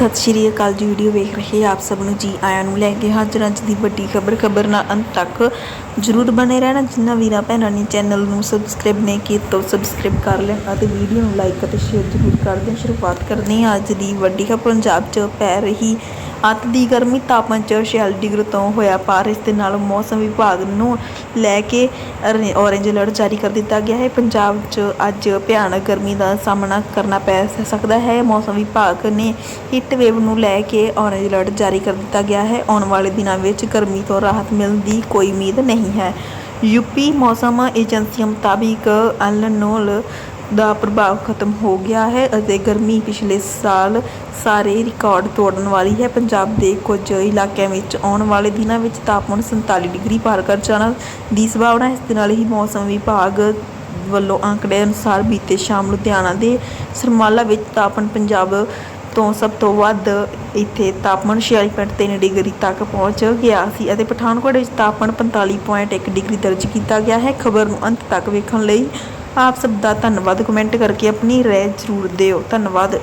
ਸਤਿ ਸ਼੍ਰੀ ਅਕਾਲ ਜੀ ਵੀਡੀਓ ਵੇਖ ਰਹੇ ਆਪ ਸਭ ਨੂੰ। ਜੀ ਆਇਆਂ ਨੂੰ ਲੈ ਕੇ ਹਾਜ਼ਰ ਅੱਜ ਦੀ ਵੱਡੀ ਖਬਰ ਖਬਰ ਨਾਲ ਅੰਤ ਤੱਕ ਜਰੂਰ ਬਣੇ ਰਹਿਣਾ। ਜਿੰਨਾ ਵੀਰਾਂ, ਭੈਣਾਂ ਨੇ ਚੈਨਲ ਨੂੰ ਸਬਸਕ੍ਰਾਈਬ ਨਹੀਂ ਕੀਤਾ ਸਬਸਕ੍ਰਾਈਬ ਕਰ ਲੈਣ ਅਤੇ ਵੀਡੀਓ ਨੂੰ ਲਾਈਕ ਅਤੇ ਸ਼ੇਅਰ ਜ਼ਰੂਰ ਕਰ ਦੇਣ। ਸ਼ੁਰੂਆਤ ਕਰਦੇ ਹਾਂ ਅੱਜ ਦੀ ਵੱਡੀ ਖਬਰ। ਪੰਜਾਬ 'ਚ ਪੈ ਰਹੀ ਅੱਤ ਦੀ ਗਰਮੀ ਤਾਪਮਾਨ 'ਚ 46 ਡਿਗਰੀ ਤੋਂ ਹੋਇਆ ਪਾਰ ਇਸ ਦੇ ਨਾਲ ਮੌਸਮ ਵਿਭਾਗ ਨੂੰ ਲੈ ਕੇ ਔਰੇਂਜ ਅਲਰਟ ਜਾਰੀ ਕਰ ਦਿੱਤਾ ਗਿਆ ਹੈ। ਪੰਜਾਬ 'ਚ ਅੱਜ ਭਿਆਨਕ ਗਰਮੀ ਦਾ ਸਾਹਮਣਾ ਕਰਨਾ ਪੈ ਸਕਦਾ ਹੈ। ਮੌਸਮ ਵਿਭਾਗ ਨੇ ਹੀਟ ਵੇਵ ਨੂੰ ਲੈ ਕੇ ਔਰੇਂਜ ਅਲਰਟ ਜਾਰੀ ਕਰ ਦਿੱਤਾ ਗਿਆ ਹੈ। ਆਉਣ ਵਾਲੇ ਦਿਨਾਂ ਵਿੱਚ ਗਰਮੀ ਤੋਂ ਰਾਹਤ ਮਿਲਣ ਦੀ ਕੋਈ ਉਮੀਦ ਨਹੀਂ ਹੈ। ਯੂਪੀ ਮੌਸਮ ਏਜੰਸੀ ਮੁਤਾਬਿਕ ਅਲਨੋਲ ਦਾ ਪ੍ਰਭਾਵ ਖਤਮ ਹੋ ਗਿਆ ਹੈ ਅਤੇ ਗਰਮੀ ਪਿਛਲੇ ਸਾਲ ਸਾਰੇ ਰਿਕਾਰਡ ਤੋੜਨ ਵਾਲੀ ਹੈ ਪੰਜਾਬ ਦੇ ਕੁਝ ਇਲਾਕਿਆਂ ਵਿੱਚ ਆਉਣ ਵਾਲੇ ਦਿਨਾਂ ਵਿੱਚ ਤਾਪਮਾਨ 47 ਡਿਗਰੀ ਪਾਰ ਕਰ ਜਾਣਾ ਦੀ ਸੰਭਾਵਨਾ ਹੈ। ਇਸ ਦੇ ਨਾਲ ਹੀ ਮੌਸਮ ਵਿਭਾਗ ਵੱਲੋਂ ਆંકੜੇ ਅਨੁਸਾਰ ਬੀਤੇ ਸ਼ਾਮ ਲੁਧਿਆਣਾ ਦੇ ਸਰਮਾਲਾ ਵਿੱਚ ਤਾਪਮਾਨ ਪੰਜਾਬ ਤੋਂ ਸਭ ਤੋਂ ਵੱਧ ਇੱਥੇ ਤਾਪਮਾਨ 46.3 ਡਿਗਰੀ ਤੱਕ ਪਹੁੰਚ ਗਿਆ ਸੀ ਅਤੇ ਪਠਾਨਕੋਟ ਵਿੱਚ ਤਾਪਮਾਨ 45.1 ਡਿਗਰੀ ਦਰਜ ਕੀਤਾ ਗਿਆ ਹੈ ਖਬਰ ਨੂੰ ਅੰਤ ਤੱਕ ਵੇਖਣ ਲਈ ਆਪ ਸਭ ਦਾ ਧੰਨਵਾਦ। ਕਮੈਂਟ ਕਰਕੇ ਆਪਣੀ ਰਾਏ ਜ਼ਰੂਰ ਦਿਓ। ਧੰਨਵਾਦ।